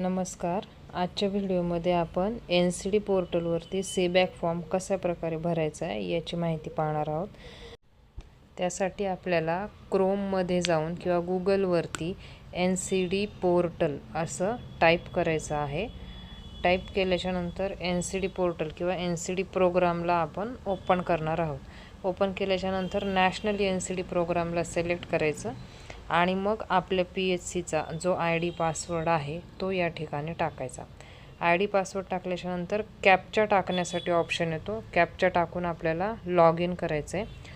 नमस्कार. आजच्या व्हिडिओमध्ये आपण एन सी डी पोर्टलवरती सीबॅक फॉर्म कशा प्रकारे भरायचा आहे याची माहिती पाहणार आहोत. त्यासाठी आपल्याला क्रोममध्ये जाऊन किंवा गुगलवरती एन सी डी पोर्टल असं टाईप करायचं आहे. टाईप केल्याच्यानंतर एन सी डी पोर्टल किंवा एन सी डी प्रोग्रामला आपण ओपन करणार आहोत. ओपन केल्याच्यानंतर नॅशनल एन सी डी प्रोग्रामला सिलेक्ट करायचं. आणि मग आपल्या पी एच सीचा जो आय डी पासवर्ड आहे तो या ठिकाणी टाकायचा. आय डी पासवर्ड टाकल्याच्यानंतर कॅपचा टाकण्यासाठी ऑप्शन येतो. कॅपचा टाकून आपल्याला लॉग इन करायचं आहे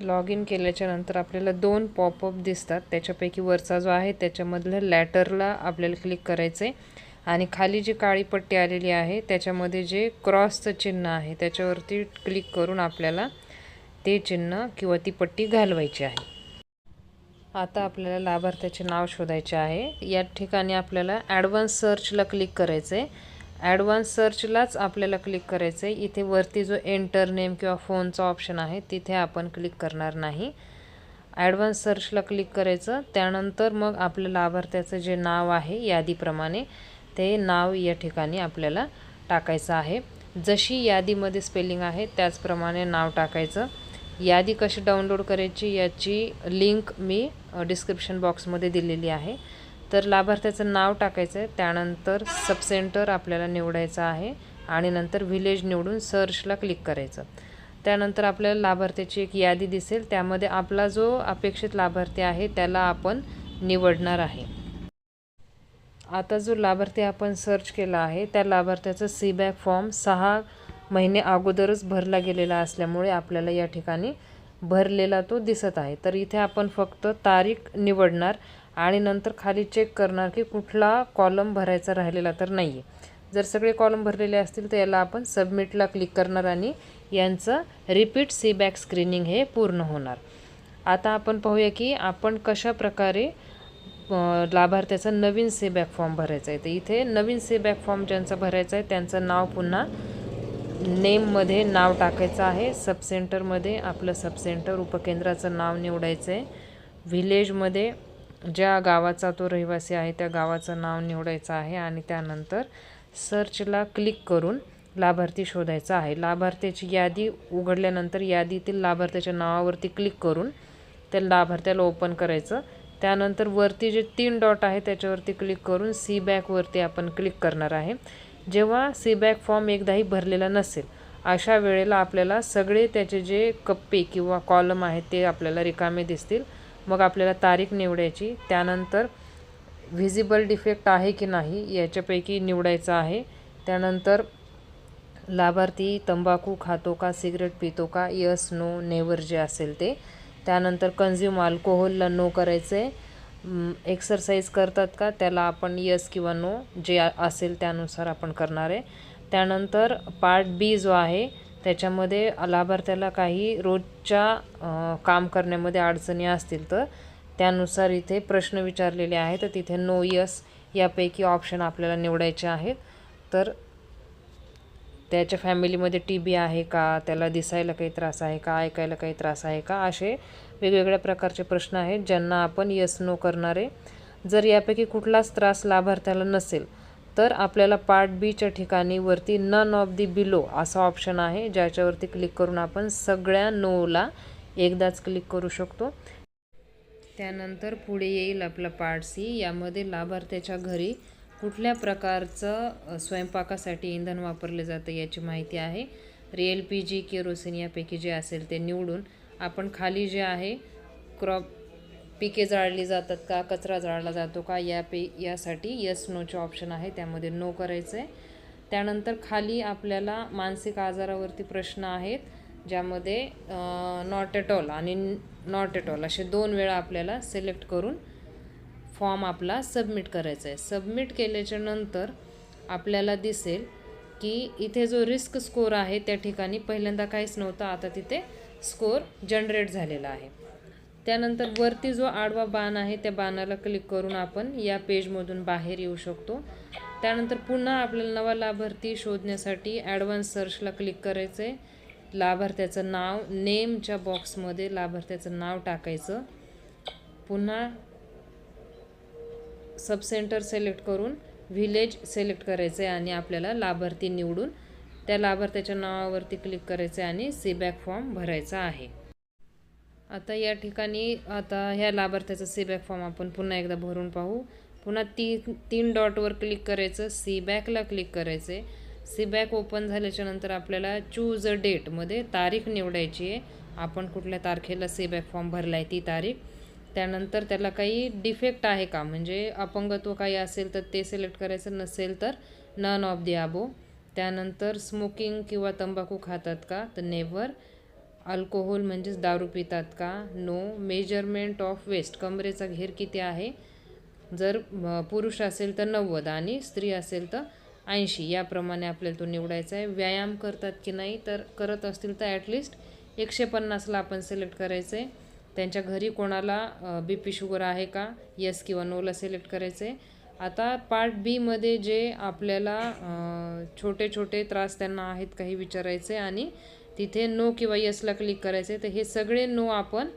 लॉग इन केल्याच्यानंतर आपल्याला दोन पॉपअप दिसतात. त्याच्यापैकी वरचा जो आहे त्याच्यामधलं लॅटरला आपल्याला क्लिक करायचं आहे आणि खाली जी काळी पट्टी आलेली आहे त्याच्यामध्ये जे क्रॉसचं चिन्ह आहे त्याच्यावरती क्लिक करून आपल्याला ते चिन्ह किंवा ती पट्टी घालवायची आहे. आता आपल्याला लाभार्थ्याचे नाव शोधायचे आहे. या ठिकाणी आपल्याला ॲडव्हान्स सर्चला क्लिक करायचं आहे ॲडव्हान्स सर्चलाच आपल्याला क्लिक करायचं आहे इथे वरती जो एंटर नेम किंवा फोनचा ऑप्शन आहे तिथे आपण क्लिक करणार नाही. ॲडव्हान्स सर्चला क्लिक करायचं. त्यानंतर मग आपल्या लाभार्थ्याचं जे नाव आहे यादीप्रमाणे ते नाव या ठिकाणी आपल्याला टाकायचं आहे. जशी यादीमध्ये स्पेलिंग आहे त्याचप्रमाणे नाव टाकायचं. यादी कशी डाउनलोड करायची याची लिंक मी डिस्क्रिप्शन बॉक्समध्ये दिलेली आहे. तर लाभार्थ्याचं नाव टाकायचं आहे त्यानंतर सबसेंटर आपल्याला निवडायचं आहे आणि नंतर व्हिलेज निवडून सर्चला क्लिक करायचं. त्यानंतर आपल्याला लाभार्थ्याची एक यादी दिसेल त्यामध्ये आपला जो अपेक्षित लाभार्थी आहे त्याला आपण निवडणार आहे. आता जो लाभार्थी आपण सर्च केला आहे त्या लाभार्थ्याचा सीबॅक फॉर्म सहा महिने अगोदरच भरला गेलेला असल्यामुळे आपल्याला या ठिकाणी भरलेला तो दिसत आहे. तर इथे आपण फक्त तारीख निवडणार आणि नंतर खाली चेक करणार की कुठला कॉलम भरायचा राहिलेला तर नाही आहे जर सगळे कॉलम भरलेले असतील तर याला आपण सबमिटला क्लिक करणार आणि यांचं रिपीट सीबॅक स्क्रीनिंग हे पूर्ण होणार. आता आपण पाहूया की आपण कशा प्रकारे लाभार्थ्याचा नवीन सीबॅक फॉर्म भरायचा आहे. तर इथे नवीन सीबॅक फॉर्म ज्यांचा भरायचा आहे त्यांचं नाव पुन्हा नेममध्ये नाव टाकायचं आहे. सबसेंटरमध्ये आपलं सबसेंटर उपकेंद्राचं नाव निवडायचं आहे. व्हिलेजमध्ये ज्या गावाचा तो रहिवासी आहे त्या गावाचं नाव निवडायचं आहे आणि त्यानंतर सर्चला क्लिक करून लाभार्थी शोधायचा आहे. लाभार्थ्याची यादी उघडल्यानंतर यादीतील लाभार्थ्याच्या नावावरती क्लिक करून त्या लाभार्थ्याला ओपन करायचं. त्यानंतर वरती जे तीन डॉट आहे त्याच्यावरती क्लिक करून सी बॅकवरती आपण क्लिक करणार आहे. जेव्हा सी बॅक फॉर्म एकदाही भरलेला नसेल अशा वेळेला आपल्याला सगळे त्याचे जे कप्पे किंवा कॉलम आहेत ते आपल्याला रिकामे दिसतील. मग आपल्याला तारीख निवडायची त्यानंतर व्हिजिबल डिफेक्ट आहे की नाही याच्यापैकी निवडायचं आहे. त्यानंतर लाभार्थी तंबाखू खातो का सिगरेट पितो का यस नो नेवर जे असेल ते. त्यानंतर कन्झ्युम अल्कोहोलला नो करायचं आहे एक्सरसाइज करतात का? त्याला आपण यस किंवा नो जे असेल त्यानुसार आपण करणार आहे. त्यानंतर पार्ट बी जो आहे त्याच्यामध्ये लाभार्थ्याला काही रोजच्या काम करण्यामध्ये अडचणी असतील तर त्यानुसार इथे प्रश्न विचारलेले आहेत. तर तिथे नो यस यापैकी ऑप्शन आपल्याला निवडायचे आहेत. तर त्याच्या फॅमिलीमध्ये टी बी आहे का? त्याला दिसायला काही त्रास आहे का? ऐकायला काही त्रास आहे का? असे वेगवेगळ्या प्रकारचे प्रश्न आहेत ज्यांना आपण यस नो करणारे. जर यापैकी कुठलाच त्रास लाभार्थ्याला नसेल तर आपल्याला पार्ट बीच्या ठिकाणी वरती नन ऑफ दी बिलो असा ऑप्शन आहे ज्याच्यावरती क्लिक करून आपण सगळ्या नोला एकदाच क्लिक करू शकतो. त्यानंतर पुढे येईल आपला पार्ट सी यामध्ये लाभार्थ्याच्या घरी कुठल्या प्रकारचं स्वयंपाकासाठी इंधन वापरले जातं याची माहिती आहे. एल पी जी केरोसिन यापैकी जे असेल ते निवडून आपण खाली जे आहे क्रॉप पिके जाळली जातात का कचरा जाळला जातो का या पे यासाठी यस नोचे ऑप्शन आहे. त्यामध्ये नो करायचं आहे त्यानंतर खाली आपल्याला मानसिक आजारावरती प्रश्न आहेत ज्यामध्ये नॉट एट ऑल आणि नॉट एट ऑल असे दोन वेळा आपल्याला सिलेक्ट करून फॉर्म आपला सबमिट करायचा आहे. सबमिट केल्याच्यानंतर आपल्याला दिसेल की इथे जो रिस्क स्कोर आहे त्या ठिकाणी पहिल्यांदा काहीच नव्हतं आता तिथे स्कोर जनरेट झालेला आहे. त्यानंतर वरती जो आडवा बाण आहे त्या बाणाला क्लिक करून आपण या पेजमधून बाहेर येऊ शकतो. त्यानंतर पुन्हा आपल्याला नवा लाभार्थी शोधण्यासाठी ॲडव्हान्स सर्चला क्लिक करायचं आहे लाभार्थ्याचं नाव नेमच्या बॉक्समध्ये लाभार्थ्याचं नाव टाकायचं. पुन्हा सब सेंटर सिलेक्ट करून व्हिलेज सिलेक्ट करायचं आहे आणि आपल्याला लाभार्थी निवडून त्या लाभार्थ्याच्या नावावरती क्लिक करायचं आहे आणि सीबॅक फॉर्म भरायचा आहे. आता या ठिकाणी आता ह्या लाभार्थ्याचा सीबॅक फॉर्म आपण पुन्हा एकदा भरून पाहू. पुन्हा ती तीन डॉटवर क्लिक करायचं सीबॅकला क्लिक करायचं. आहे सीबॅक ओपन झाल्याच्यानंतर आपल्याला चूज अ डेटमध्ये तारीख निवडायची आहे. आपण कुठल्या तारखेला सीबॅक फॉर्म भरला आहे ती तारीख त्यानंतर त्याला काही डिफेक्ट आहे का? म्हणजे अपंगत्व काही असेल तर ते सिलेक्ट करायचं नसेल तर नन ऑफ दी आबो त्यानंतर स्मोकिंग किंवा तंबाखू खातात का? तर नेवर अल्कोहोल म्हणजेच दारू पितात का? नो मेजरमेंट ऑफ वेस्ट कमरेचा घेर किती आहे? जर पुरुष असेल तर नव्वद आणि स्त्री असेल तर ऐंशी. याप्रमाणे आपल्याला तो निवडायचा आहे. व्यायाम करतात की नाही? तर करत असतील तर ॲटलिस्ट एकशे पन्नासला आपण सिलेक्ट करायचं आहे त्यांच्या घरी कोणाला बी पी शुगर आहे का? येस किंवा नोला सिलेक्ट करायचं. आहे आता पार्ट बीमध्ये जे आपल्याला छोटे छोटे त्रास त्यांना आहेत काही विचारायचे आणि तिथे नो किंवा येसला क्लिक करायचे तर हे सगळे नो आपण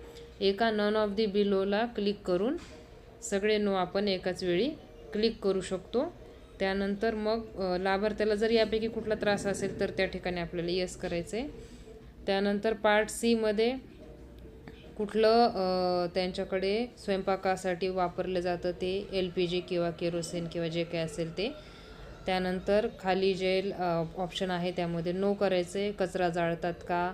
एका नन ऑफ दी बिलोला क्लिक करून सगळे नो आपण एकाच वेळी क्लिक करू शकतो. त्यानंतर मग लाभार्थ्याला जर यापैकी कुठला त्रास असेल तर त्या ठिकाणी आपल्याला येस करायचं. आहे त्यानंतर पार्ट सीमध्ये कुठलं त्यांच्याकडे स्वयंपाकासाठी वापरलं जातं ते एल पी जी किंवा केरोसिन किंवा जे काय असेल ते. त्यानंतर खाली जे ऑप्शन आहे त्यामध्ये नो करायचे कचरा जाळतात का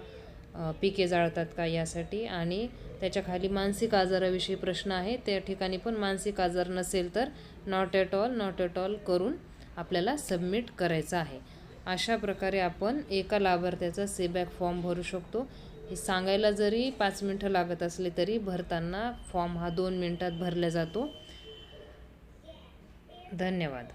पिके जाळतात का यासाठी. आणि त्याच्याखाली मानसिक आजाराविषयी प्रश्न आहे त्या ठिकाणी पण मानसिक आजार नसेल तर not at all not at all करून आपल्याला सबमिट करायचं आहे. अशा प्रकारे आपण एका लाभार्थ्याचा सेबॅक फॉर्म भरू शकतो. हे सांगायला जरी पाच मिनटं लागत असले तरी भरताना फॉर्म हा दोन मिनटात भरला जातो. धन्यवाद.